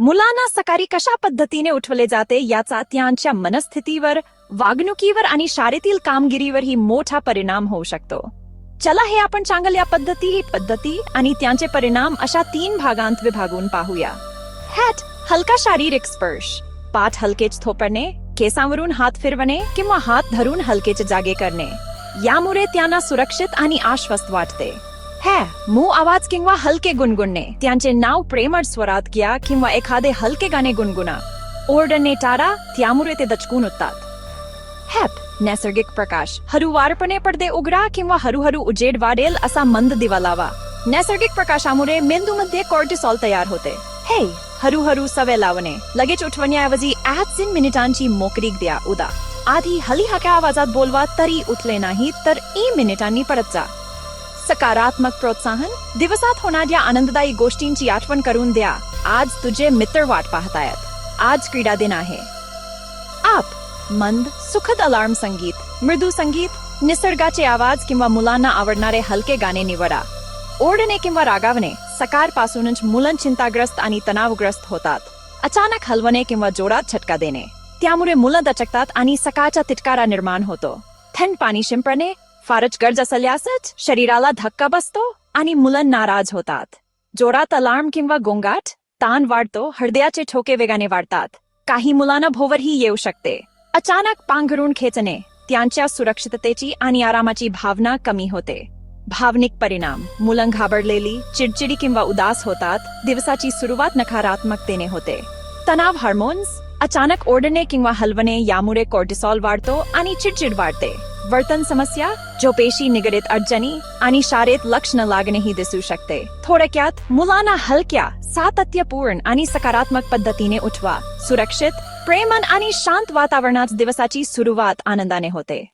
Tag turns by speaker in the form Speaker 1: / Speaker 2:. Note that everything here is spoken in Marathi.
Speaker 1: मुलांना सकाळी कशा पद्धतीने उठवले जाते याचा त्यांच्या मनस्थितीवर वागणुकीवर आणि शाळेतील कामगिरीवरही मोठा परिणाम होऊ शकतो. चला हे आपण चांगल्या पद्धती ही पद्धती आणि त्यांचे परिणाम अशा तीन भागांत विभागून पाहूया. हॅट हलका शारीरिक स्पर्श. पाठ हलकेच थोपडणे केसांवरून हात फिरवणे किंवा हात धरून हलकेचे जागे करणे. यामुळे त्यांना सुरक्षित आणि आश्वस्त वाटते. है मू आवाज किंवा हलके गुणगुणणे त्यांचे नाव प्रेमळ स्वरात घ्या किंवा एखादे हलके गाणे गुणगुणा ओरडणे टाळा त्यामुळे ते दचकून उठतात. हॅप नैसर्गिक प्रकाश. हरुवारपणे पडदे उघडा किंवा हळूहळू उजेड वाढेल असा मंद दिवा लावा. नैसर्गिक प्रकाशामुळे मेंदूमध्ये कॉर्टिसॉल तयार होते. हे हळूहळू सवय लावणे. लगेच उठवण्याऐवजी आठ तीन मिनिटांची मोकरीक द्या उदा. आधी हली हक्या आवाजात बोलवा तरी उठले नाही तर ई मिनिटांनी परत जा. सकारात्मक प्रोत्साहन दिवसात होणाऱ्या आनंददायी गोष्टींची आठवण करून द्या. आज तुझे मित्र वाट पाहतायत आज क्रीडा दिन आहे. आप मंद सुखद अलार्म संगीत मृदू संगीत निसर्गाचे आवाज किंवा मुलांना आवडणारे हलके गाणे निवडा. ओढणे किंवा रागावणे सकार पासूनच मुलं चिंताग्रस्त आणि तणावग्रस्त होतात. अचानक हलवणे किंवा जोरात छटका देणे. त्यामुळे मुलं दचकतात आणि सकाळचा तिटकारा निर्माण होतो. थंड पाणी शिंपणे फारच गरज असल्यासच शरीराला धक्का बसतो आणि मुलं नाराज होतात. जोरात अलार्म किंवा गोंगाट ताण वाढतो हृदयाचे ठोके वेगाने वाढतात. काही मुलांना भोवरही येऊ शकते. अचानक पांघरून खेचणे त्यांच्या सुरक्षिततेची आणि आरामाची भावना कमी होते. भावनिक परिणाम मुलं घाबरलेली चिडचिडी किंवा उदास होतात दिवसाची सुरुवात नकारात्मकतेने होते. तणाव हार्मोन्स अचानक ओढणे किंवा हलवणे यामुळे कॉर्टिसॉल वाढतो आणि चिडचिड वाढते. वर्तन समस्या झोपेशी निगडीत अडचणी आणि शारीरिक लक्ष न लागणेही दिसू शकते. थोडक्यात मुलांना हलक्या सातत्यपूर्ण आणि सकारात्मक पद्धतीने उठवा. सुरक्षित प्रेमन आणि शांत वातावरणात दिवसाची सुरुवात आनंदाने होते.